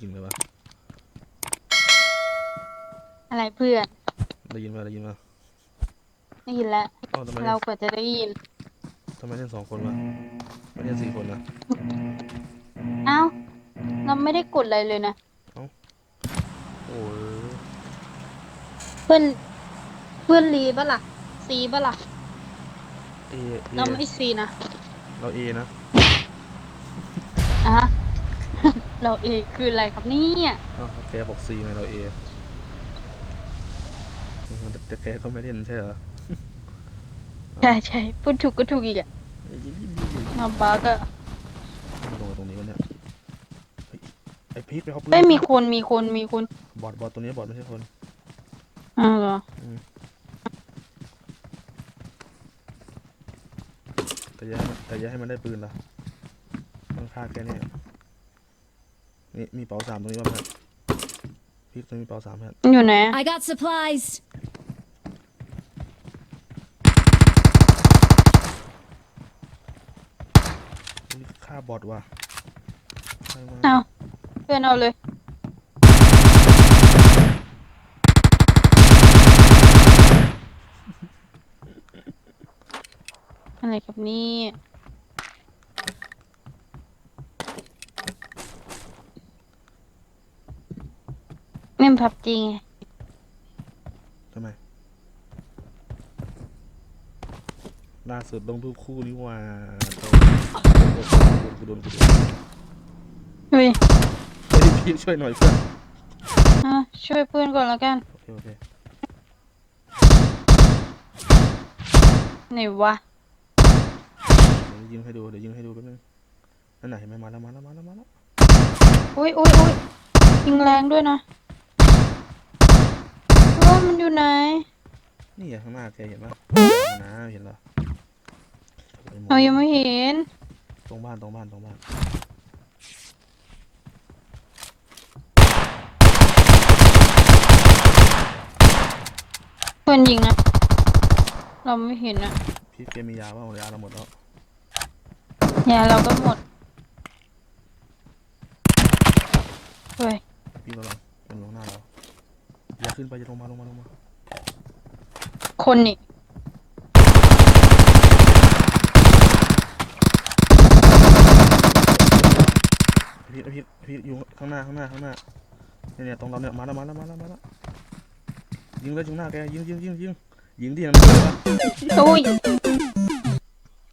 จริงเลยวะอะไรเพื่อนได้ยินมาได้ยินมาได้ยินแล้ว เอ้าทำไมเรากว่าจะได้ยิน ทำไมเล่นสองคนวะไม่เล่นสี่คนนะเอ้า เราไม่ได้กดอะไรเลยนะ โอ้ยเพื่อน เพื่อนรีปะล่ะซีปะล่ะ เอเอเราไม่ซีนะเราเอนะอะ เราเอคืออะไรครับเนี่ยอ้าวแกบอกซีไงเราเอแต่แกก็ไม่เล่นใช่เหรอใช่ใช่พูดถูกก็ถูกอีกอะเราบ้าก็ลงมาตรงนี้วะเนี่ยเฮ้ยไอพีทไปเอาปืนไม่มีคนมีคนมีคนบอดบอดตัวนี้บอดไม่ใช่คนอ้าวเหรอแต่อยังแต่อยังให้มันได้ปืนล่ะมันฆ่าแกเนี่ย นี่มีเป๋าสามตรงนี้ป่ะเพื่อนพีทตรงนี้มีเป๋าสามเพื่อนมันอยู่ไหน I got supplies. อุ๊ยฆ่าบอดว่ะใครวะเอาเพื่อนเอาเลย อะไรครับนี่ นพับจริงทำไม ล่าสุดลงรูปคู่นี่หว่าโดนกูโดนกูโดนเฮ้ยเฮ้ยพีทช่วยหน่อยเพื่อนอะช่วยเพื่อนก่อนแล้วกัน โอเคโอเคไหนวะ เดี๋ยวยิงให้ดูเดี๋ยวยิงให้ดูแป๊บนึงนั่นไหนะเห็นไหมมาแล้วมาแล้วมาแล้วมาแล้วอุ้ยอุ้ยอุ้ยยิงแรงด้วยนะ ว่ามันอยู่ไหน นี่ไงข้างหน้าแกเห็นปะนะเห็นเหรอไอ้หมอเรายังไม่เห็น ตรงบ้านตรงบ้านตรงบ้านเพื่อนยิงนะ เราไม่เห็นนะพี่แกมียาเปล่ายาเราหมดแล้ว ยาเราก็หมดเฮ้ย พี่ระวังมันลงหน้าเราอย่าขึ้น ไปอย่าลงมาลงมาลงมาคนนี่พี่พี่พี่อยู่ข้างหน้าข้างหน้าข้างหน้าเนี่ยเนี่ยตรงเราเนี่ยมาแล้วมาแล้วมาแล้วมาแล้วยิงเลยยิงหน้าแกยิงยิงยิงยิงยิงที่มันเลยวะอุ้ย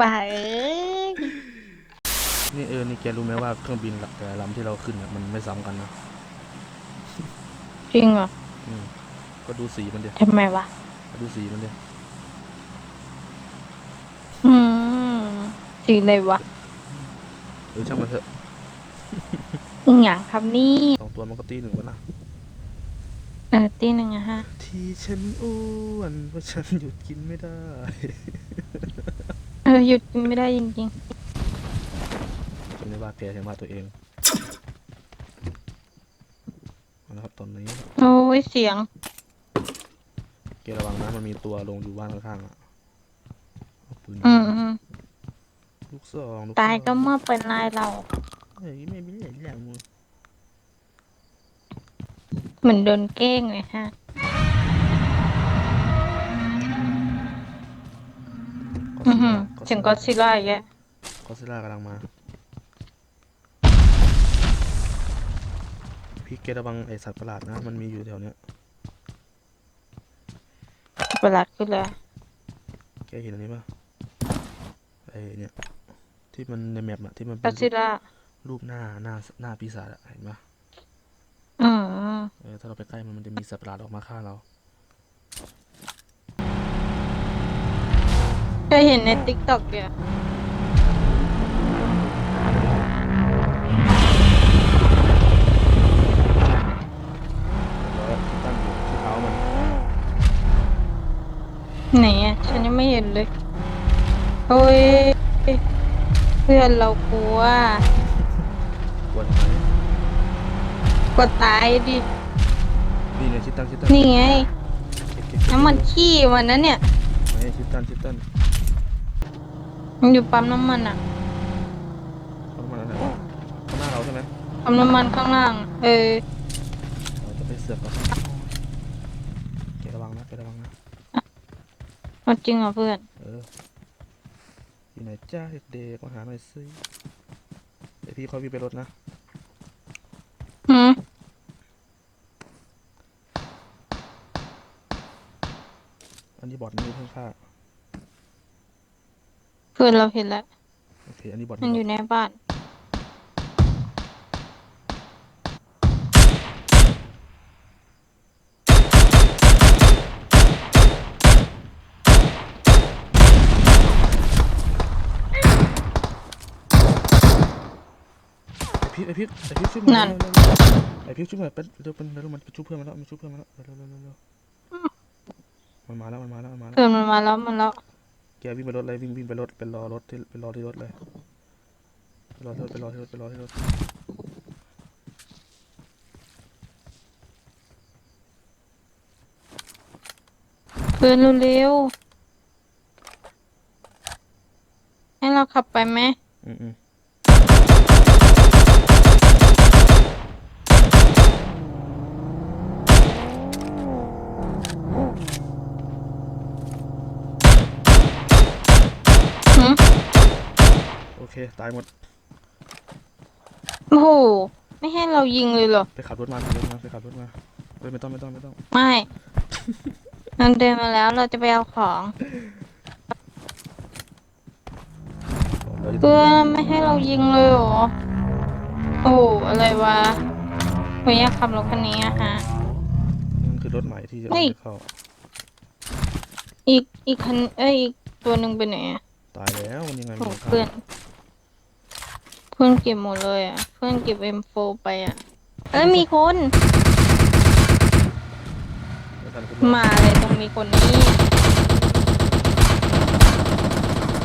ป่าเอ้ยนี่เออนี่แกรู้ไหมว่าเครื่องบินแต่ละลำที่เราขึ้นเนี่ยมันไม่ซ้ำกันนะจริงเหรออืม ก็ดูสีมันดิทำไมวะก็ดูสีมันดิอืมสีอะไรวะเออช่างมันเถอะอีหยังครับนี่สองตัวมันก็ตีหนึ่งวะนะเออตีหนึ่งอะฮะ ที่ฉันอ้วนเพราะฉันหยุดกินไม่ได้ เออหยุดกินไม่ได้จริงจนได้ว่าแกใช่ว่าตัวเองเอาละครับตอนนี้ ๆ โอ้ยเสียงแก ระวังนะมันมีตัวลงอยู่บ้านข้างๆอะเอาปืนอืมอืมลูกซองลูตายซองก็เมื่อเป็นนายเรา เฮ้ยไม่เป็นไรแล้วมึงเหมือนโดนเก้งเลยฮะ อือหือเสียงก็อดซิลล่าอีกแล้วก็ซิล่ากำลังมาพี่แกระวังไอสัตว์ประหลาดนะมันมีอยู่แถวเนี้ย ประหลาดขึ้นเลยแกเห็นอันนี้ปะไอเนี่ยที่มันในแมปอะที่มันก็เป็อนดซิลล่ารูปหน้าหน้าหน้าปีศาจอะเห็นปะอืมเออถ้าเราไปใกล้มันมันจะมีสัตว์ประหลาดออกมาฆ่าเรา เคยเห็นในติ๊กต็อกอยู่ ไหนอะฉันยังไม่เห็นเลยโอ้ยเพื่อนเรากลัวกลัวทำไมกลัวตายดินี่เนี่ยชิดตั้นชิดตั้นนี่ไงเก็บเก็บเก็บน้ำมันขี้วันนั้นเนี่ย ไม่ชิดตั้นชิดตั้นมันอยู่ปั๊มน้ำมันอะปั๊มน้ำมันข้างล่าง เออเราจะไปเสือกกับเกระวังนะเกระวังนะ เอาจริงเหรอเพื่อน เออ อยู่ไหนจ้าเด็กๆมาหาหน่อยสิเดี๋ยวพี่ค่อยวิ่งไปรถนะ หืมอันนี้บอดนี่เพิ่งฆ่าเพื่อนเราเห็นแล้ว โอเค อันนี้บอดมันอยู่ในบ้าน พิษไอพิษไอพิษช่วยหน่นั่อยนเร็วๆไอพิษช่วยหน่อยเป็นเร็วเป็นเร็วมันไปช่วยเพื่อนมาแล้วมันช่วยเพื่อนมาแล้วเร็วเร็วเร็วเร็วมันมาแล้วมันมาแล้วมันมาแล้ว เพื่อนมันมาแล้วมันแล้วแกวิ่งไปรถเลยวิ่งวิ่งไปรถเป็นรอรถที่เป็นรอที่รถเลยไปรอที่รถไปรอที่รถไปรอที่รถเพื่อนเร็วๆให้เราขับไปไหมอืมอืม เค ตายหมด โอ้โห ไม่ให้เรายิงเลยเหรอ ไปขับรถมาขับรถมาไปขับรถมาเฮ้ยไม่ต้องไม่ต้องไม่ต้อง ไม่ มันเดินมาแล้วเราจะไปเอาของเดี๋ยวจะเพื่อนไม่ให้เรายิงเลยเหรอ โอ้โหอะไรวะผมอยากขับรถคันนี้อะฮะ นั่นคือรถใหม่ที่จะเฮ้ย เข้า อีกอีกคันเอ้ยอีกตัวหนึ่งไปไหนอะตายแล้วมันยังไงโอ้มันเพื่อนเพื่อนเก็บหมดเลยอะ เพื่อนเก็บ M4 ไปอะ เอ้ยมีคน ไม่ทันคุณมาเลยตรงมีคนนี้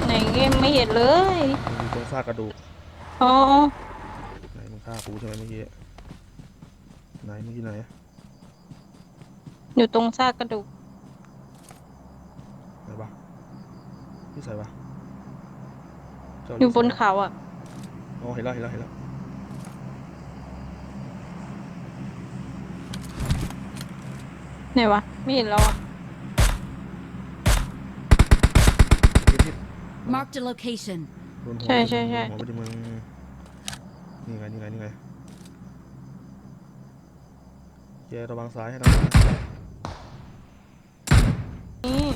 ไหนเกมไม่เห็นเลยมันอยู่ตรงซากกระดูกอ๋อไหนมึงฆ่ากูใช่ไหมเมื่อกี้ไหนมึงอยู่ไหนอยู่ตรงซากกระดูกไหนวะที่ใส่ปะเจ้าอยู่บนใส่เขาอะ อ๋อเห็นแล้วเห็นแล้วเห็นแล้วไหนวะ ไม่เห็นแล้วอะพิษพิษ Marked a location. โดนหัวใช่ใช่ใช่หัวไปดิมึงนี่ไงนี่ไงนี่ไงแกระวังซ้ายให้ระวังนี่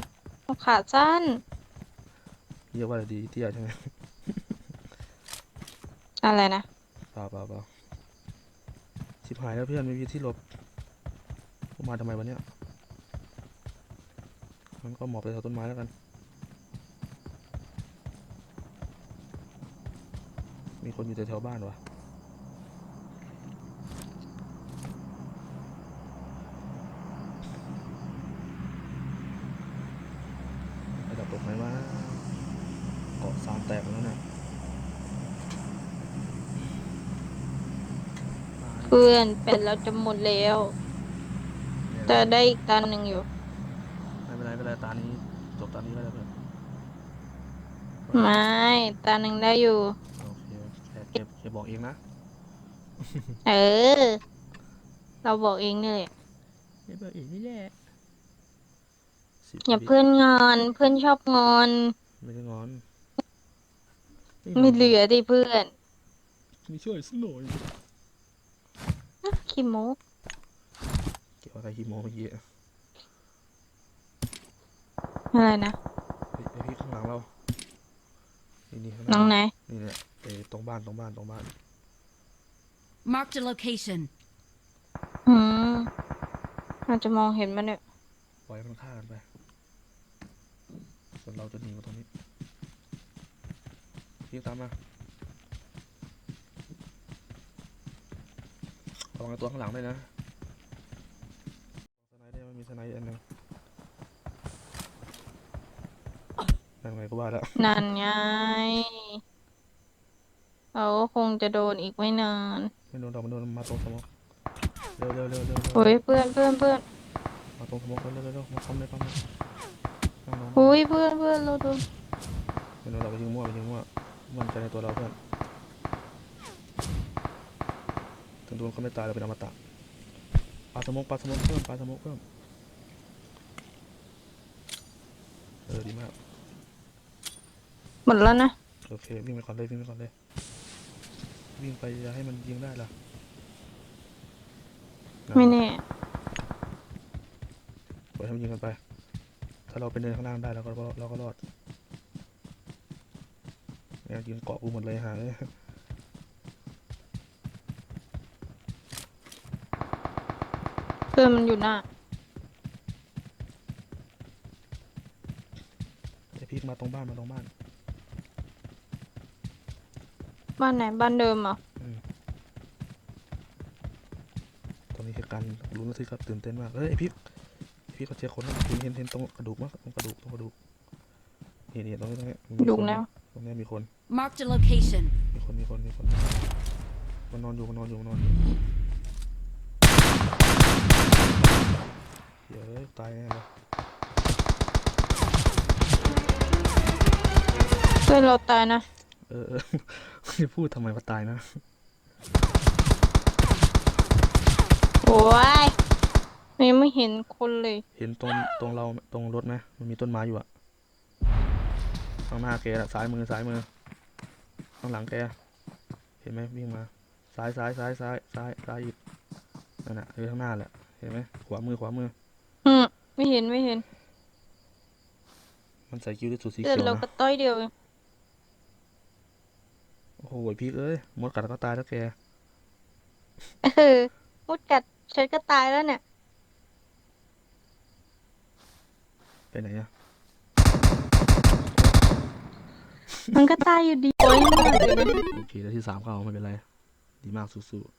ขาสั้นเรียกว่าอะไรดีเตี้ยใช่ไหม อะไรนะ เปล่าเปล่าเปล่าชิบหายแล้วเพื่อนไม่มีที่หลบพวกมาทำไมวะเนี่ยมันก็หมอบไปแถวต้นไม้แล้วกัน มีคนอยู่แถวๆบ้านวะระดับตกไหนวะเกาะสามแตกแล้วนี่ย เพื่อนเป็นแล้วจะหมดแล้ว แต่ได้อีกตันหนึ่งอยู่ ไม่เป็นไรไม่เป็นไรตานี้จบตานี้ก็ได้เพื่อนไม่ตาหนึ่งได้อยู่ โอเคแค่เก็บเก็บบอกเองนะเออ เราบอกเองนี่แหละเก็บบอกเองนี่แหละสิบอย่าวิเพื่อนงอนเพื่อนชอบงอน ไม่ได้งอนไม่เหลือดิเพื่อนมีช่วยสักหน่อย อะขี้โมกเกี่ยวกับใครฮีโมเมื่อกี้อะอะไรนะ เฮ้ยไอพี่ข้างหลังเรา นี่นี่ข้างหน้ลัองไหน นี่เนี่ยไอตรงบ้านตรงบ้านตรงบ้าน Marked a location. อืมอาจจะมองเห็นมันเนี่ยปล่อยมันฆ่ากันไป ส่วนเราจะหนีมาตรงนี้พี่ตามมา ระวังไอ้ตัวข้างหลังด้วยนะสไนด์ได้มันมีสไนด์อันหนึงนั่นไงก็ว่าแล้วนั่นไงเราก็คงจะโดนอีกไม่นานไม่โดนดอกมันโดนมาตรงสมองเร็วเร็วเร็วเร็วเร็วโอ้ยเพื่อนเพื่อนเพื่อนมาตรงสมองเร็วเร็วเร็วมาปั๊มเลยปั๊มเลยน้องๆโอ้ยเพื่อนเพื่อนเราโดนไม่โดนเราไปยิงมั่วไปยิงมั่วมั่นใจในตัวเราเพื่อน โดนเขาไม่ตายเราเป็นอมตะปาสโมกปาสโมกเพิ่มปาสโมกเพิ่มเออดีมากหมดแล้วนะ โอเควิ่งไปก่อนเลยวิ่งไปก่อนเลยวิ่งไปอย่าให้มันยิงได้ล่ะนะไม่แน่ปล่อยให้มันยิงกันไป ถ้าเราไปเดินข้างล่างได้เราก็เราก็รอดเนี่ยยิงเกาะกูหมดเลยหาเลย เพื่อนมันอยู่หน้า ไอพีกมาตรงบ้านมาตรงบ้าน บ้านไหน บ้านเดิมเหรอตอนนี้เหตุการณ์ลุ้นระทึกครับตื่นเต้นมากเฮ้ยไอพีกไอพีกเขาเจอคนแล้วเห็นเห็นเห็นตรงกระดูกมั้ยตรงกระดูกตรงกระดูกนี่นี่ตรงนี้ตรงนี้มีดูคนแล้ว ตรงนี้มีคน Marked a location. มีคนมีคนมีคนมันนอนอยู่มันนอนอยู่มันนอนอยู่เดี๋ยวเอ้ย ตายแน่เลยเพื่อนเราตายนะ เออเออจะพูดทำไมว่าตายนะ โอ้ยยังไม่เห็นคนเลย เห็นตรงตรงเราตรงรถไหมมันมีต้นไม้อยู่อะข้างหน้าแกอะซ้ายมือซ้ายมือ ข้างหลังแก เห็นไหมวิ่งมา ซ้ายซ้ายซ้ายซ้ายซ้ายซ้ายอีกนั่นน่ะคือข้างหน้าแหละ เห็นไหมขวามือขวามืออืม ไม่เห็นไม่เห็นมันใส่กิ้วด้วยสูทสีเลือเขีดยวเรานะก็ต้อยเดียวเองโอ้โหพีกเอ้ยมดกัดก็ตายแล้วแกเออมุดกัดฉันก็ตายแล้วเนี่ย ไปไหนอะมันก็ตายอยู่ดีโอ้ยมากเลยนะโอเคแล้วที่สามเข้าไม่เป็นไร ดีมากสู้ๆ